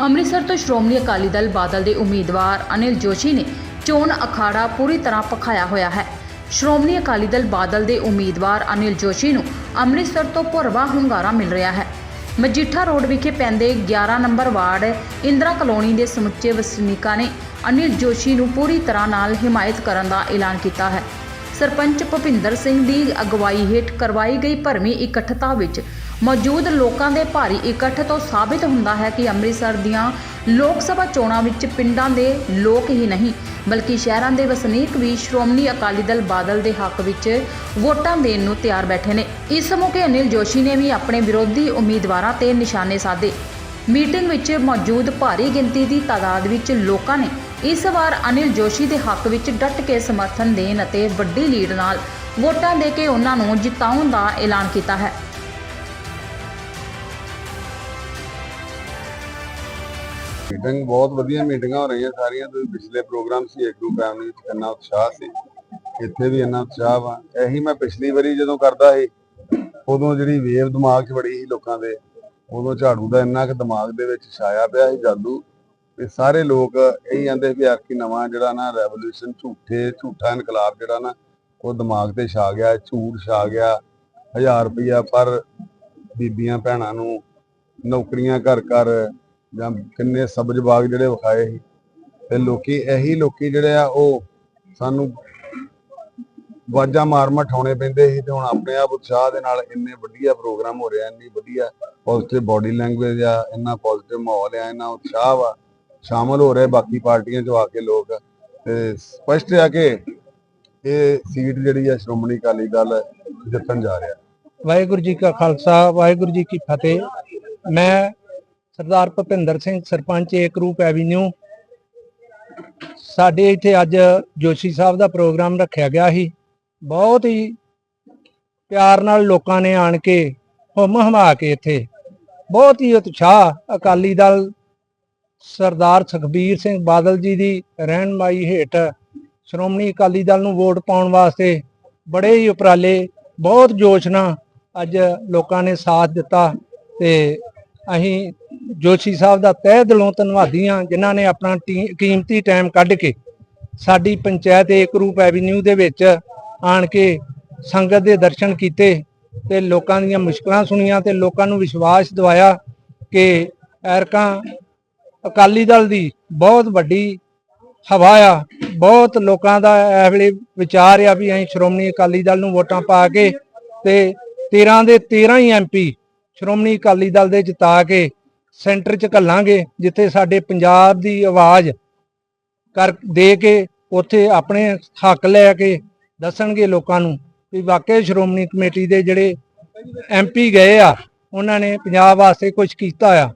ਅੰਮ੍ਰਿਤਸਰ ਤੋਂ ਸ਼੍ਰੋਮਣੀ ਅਕਾਲੀ ਦਲ ਬਾਦਲ ਦੇ ਉਮੀਦਵਾਰ ਅਨਿਲ ਜੋਸ਼ੀ ਨੇ ਚੋਣ ਅਖਾੜਾ ਪੂਰੀ ਤਰ੍ਹਾਂ ਪਖਾਇਆ ਹੋਇਆ ਹੈ। ਸ਼੍ਰੋਮਣੀ ਅਕਾਲੀ ਦਲ ਬਾਦਲ ਦੇ ਉਮੀਦਵਾਰ ਅਨਿਲ ਜੋਸ਼ੀ ਨੂੰ ਅੰਮ੍ਰਿਤਸਰ ਤੋਂ ਭਰਵਾ ਹੁੰਗਾਰਾ ਮਿਲ ਰਿਹਾ ਹੈ। ਮਜੀਠਾ ਰੋਡ ਵਿਖੇ ਪੈਂਦੇ 11 ਨੰਬਰ ਵਾਰਡ ਇੰਦਰਾ ਕਲੋਨੀ ਦੇ ਸਮੁੱਚੇ ਵਸਨੀਕਾਂ ਨੇ ਅਨਿਲ ਜੋਸ਼ੀ ਨੂੰ ਪੂਰੀ ਤਰ੍ਹਾਂ ਨਾਲ ਹਿਮਾਇਤ ਕਰਨ ਦਾ ਐਲਾਨ ਕੀਤਾ ਹੈ। ਸਰਪੰਚ ਭੁਪਿੰਦਰ ਸਿੰਘ ਦੀ ਅਗਵਾਈ ਹੇਠ ਕਰਵਾਈ ਗਈ ਭਰਵੀਂ ਇਕੱਠਤਾ ਵਿੱਚ। ਮੌਜੂਦ ਲੋਕਾਂ ਦੇ ਭਾਰੀ ਇਕੱਠ ਤੋਂ ਸਾਬਿਤ ਹੁੰਦਾ ਹੈ ਕਿ ਅੰਮ੍ਰਿਤਸਰ ਦੀਆਂ ਲੋਕ ਸਭਾ ਚੋਣਾਂ ਵਿੱਚ ਪਿੰਡਾਂ ਦੇ ਲੋਕ ਹੀ ਨਹੀਂ, ਬਲਕਿ ਸ਼ਹਿਰਾਂ ਦੇ ਵਸਨੀਕ ਵੀ ਸ਼੍ਰੋਮਣੀ ਅਕਾਲੀ ਦਲ ਬਾਦਲ ਦੇ ਹੱਕ ਵਿੱਚ ਵੋਟਾਂ ਦੇਣ ਨੂੰ ਤਿਆਰ ਬੈਠੇ ਨੇ। ਇਸ ਮੌਕੇ ਅਨਿਲ ਜੋਸ਼ੀ ਨੇ ਵੀ ਆਪਣੇ ਵਿਰੋਧੀ ਉਮੀਦਵਾਰਾਂ ਤੇ ਨਿਸ਼ਾਨੇ ਸਾਧੇ। ਮੀਟਿੰਗ ਵਿੱਚ ਮੌਜੂਦ ਭਾਰੀ ਗਿਣਤੀ ਦੀ ਤਾਦਾਦ ਵਿੱਚ ਲੋਕਾਂ ਨੇ ਇਸ ਵਾਰ ਅਨਿਲ ਜੋਸ਼ੀ ਦੇ ਹੱਕ ਵਿੱਚ ਡਟ ਕੇ ਸਮਰਥਨ ਦੇਣ ਅਤੇ ਵੱਡੀ ਲੀਡ ਨਾਲ ਵੋਟਾਂ ਦੇ ਕੇ ਉਹਨਾਂ ਨੂੰ ਜਿਤਾਉਣ ਦਾ ਐਲਾਨ ਕੀਤਾ ਹੈ। ਮੀਟਿੰਗ ਬਹੁਤ ਵਧੀਆ ਮੀਟਿੰਗਾਂ ਹੋ ਰਹੀਆਂ ਸਾਰੀਆਂ ਤੋਂ ਪਿਛਲੇ ਪ੍ਰੋਗਰਾਮ ਸੀ, ਇੱਕ ਗਰੁੱਪ ਫੈਮਿਲੀ ਵਿੱਚ ਇੰਨਾ ਉਤਸ਼ਾਹ ਸੀ, ਇੱਥੇ ਵੀ ਇੰਨਾ ਉਤਸ਼ਾਹ ਵਾ। ਇਹੀ ਮੈਂ ਪਿਛਲੀ ਵਾਰੀ ਜਦੋਂ ਕਰਦਾ ਸੀ, ਉਦੋਂ ਜਿਹੜੀ ਵੇਵ ਦਿਮਾਗ 'ਚ ਬੜੀ ਸੀ ਲੋਕਾਂ ਦੇ, ਉਦੋਂ ਝਾੜੂ ਦਾ ਇੰਨਾ ਕਿ ਦਿਮਾਗ ਦੇ ਵਿੱਚ ਛਾਇਆ ਪਿਆ ਸੀ ਜਾਦੂ। ਤੇ ਸਾਰੇ ਲੋਕ ਇਹੀ ਕਹਿੰਦੇ ਵੀ ਆਖੀ ਨਵਾਂ ਜਿਹੜਾ ਨਾ ਰੈਵੋਲੂਸ਼ਨ ਝੂਠੇ, ਝੂਠਾ ਇਨਕਲਾਬ ਜਿਹੜਾ ਨਾ, ਉਹ ਦਿਮਾਗ ਤੇ ਛਾ ਗਿਆ, ਝੂਠ ਛਾ ਗਿਆ 1000 ਰੁਪਇਆ ਪਰ ਬੀਬੀਆਂ ਭੈਣਾਂ ਨੂੰ ਨੌਕਰੀਆਂ ਘਰ ਘਰ ਜਾਂ ਕਿੰਨੇ ਸਬਜ਼ ਬਾਗ ਜਿਹੜੇ ਵਿਖਾਏ ਸੀ। ਤੇ ਲੋਕੀ ਇਹੀ ਲੋਕੀ ਜਿਹੜੇ ਆ, ਉਹ ਸਾਨੂੰ ਵਾਜਾਂ ਮਾਰ ਮਠਾਉਣੇ ਪੈਂਦੇ ਸੀ ਤੇ ਹੁਣ ਆਪਣੇ ਆਪ ਉਤਸ਼ਾਹ ਦੇ ਨਾਲ ਇੰਨੇ ਵਧੀਆ ਪ੍ਰੋਗਰਾਮ ਹੋ ਰਿਹਾ, ਇੰਨੀ ਵਧੀਆ ਪੋਜ਼ਿਟਿਵ ਬਾਡੀ ਲੈਂਗੁਏਜ ਆ, ਇੰਨਾ ਪੋਜ਼ਿਟਿਵ ਮਾਹੌਲ ਆ, ਇੰਨਾ ਉਤਸ਼ਾਹ ਵਾ। ਸ਼ਾਮਲ ਹੋ ਰਹੇ ਬਾਕੀ ਪਾਰਟੀਆਂ ਚੋਂ ਆ ਕੇ ਲੋਕ ਤੇ ਸਪਸ਼ਟ ਆ ਕਿ ਇਹ ਸੀਟ ਜਿਹੜੀ ਆ ਸ਼੍ਰੋਮਣੀ ਅਕਾਲੀ ਦਲ ਜਿੱਤਣ ਜਾ ਰਿਹਾ। ਵਾਹਿਗੁਰੂ ਜੀ ਕਾ ਖਾਲਸਾ, ਵਾਹਿਗੁਰੂ ਜੀ ਕੀ ਫਤਿਹ। ਮੈਂ ਸਰਦਾਰ ਭੁਪਿੰਦਰ ਸਿੰਘ, ਸਰਪੰਚ ਏਕ ਰੂਪ ਐਵੀਨਿਊ। ਸਾਡੇ ਇੱਥੇ ਅੱਜ ਜੋਸ਼ੀ ਸਾਹਿਬ ਦਾ ਪ੍ਰੋਗਰਾਮ ਰੱਖਿਆ ਗਿਆ ਸੀ। ਬਹੁਤ ਹੀ ਪਿਆਰ ਨਾਲ ਲੋਕਾਂ ਨੇ ਆਣ ਕੇ ਹੁਮ ਹਮਾ ਕੇ ਇੱਥੇ। ਬਹੁਤ ਹੀ ਉਤਸ਼ਾਹ ਅਕਾਲੀ ਦਲ ਸਰਦਾਰ ਸੁਖਬੀਰ ਸਿੰਘ ਬਾਦਲ ਜੀ ਦੀ ਰਹਿਨਮਾਈ ਹੇਠ ਸ਼੍ਰੋਮਣੀ ਅਕਾਲੀ ਦਲ ਨੂੰ ਵੋਟ ਪਾਉਣ ਵਾਸਤੇ ਬੜੇ ਹੀ ਉਪਰਾਲੇ, ਬਹੁਤ ਜੋਸ਼ ਨਾਲ ਅੱਜ ਲੋਕਾਂ ਨੇ ਸਾਥ ਦਿੱਤਾ ਤੇ ਅਸੀਂ ਜੋਸ਼ੀ ਸਾਹਿਬ ਦਾ ਤਹਿ ਦਿਲੋਂ ਧੰਨਵਾਦੀ ਹਾਂ, ਜਿਨ੍ਹਾਂ ਨੇ ਆਪਣਾ ਟੀ- ਕੀਮਤੀ ਟਾਈਮ ਕੱਢ ਕੇ ਸਾਡੀ ਪੰਚਾਇਤ ਏਕ ਰੂਪ ਐਵੀਨਿਊ ਦੇ ਵਿੱਚ ਆਣ ਕੇ ਸੰਗਤ ਦੇ ਦਰਸ਼ਨ ਕੀਤੇ ਤੇ ਲੋਕਾਂ ਦੀਆਂ ਮੁਸ਼ਕਲਾਂ ਸੁਣੀਆਂ ਤੇ ਲੋਕਾਂ ਨੂੰ ਵਿਸ਼ਵਾਸ ਦਿਵਾਇਆ ਕਿ ਐਰਕਾਂ ਅਕਾਲੀ ਦਲ ਦੀ ਬਹੁਤ ਵੱਡੀ ਹਵਾ ਆ, ਬਹੁਤ ਲੋਕਾਂ ਦਾ ਇਹ ਵੇਲੇ ਵਿਚਾਰ ਆ ਵੀ ਅਸੀਂ ਸ਼੍ਰੋਮਣੀ ਅਕਾਲੀ ਦਲ ਨੂੰ ਵੋਟਾਂ ਪਾ ਕੇ ਤੇ 13 ਦੇ 13 ਹੀ ਐਮਪੀ ਸ਼੍ਰੋਮਣੀ ਅਕਾਲੀ ਦਲ ਦੇ ਜਿਤਾ ਕੇ ਸੈਂਟਰ 'ਚ ਘੱਲਾਂਗੇ, ਜਿੱਥੇ ਸਾਡੇ ਪੰਜਾਬ ਦੀ ਆਵਾਜ਼ ਕਰ, ਦੇ ਕੇ ਉੱਥੇ ਆਪਣੇ ਹੱਕ ਲੈ ਕੇ ਦੱਸਣਗੇ ਲੋਕਾਂ ਨੂੰ ਵੀ ਵਾਕਈ ਸ਼੍ਰੋਮਣੀ ਕਮੇਟੀ ਦੇ ਜਿਹੜੇ ਐਮਪੀ ਗਏ ਆ, ਉਹਨਾਂ ਨੇ ਪੰਜਾਬ ਵਾਸਤੇ ਕੁਝ ਕੀਤਾ ਆ।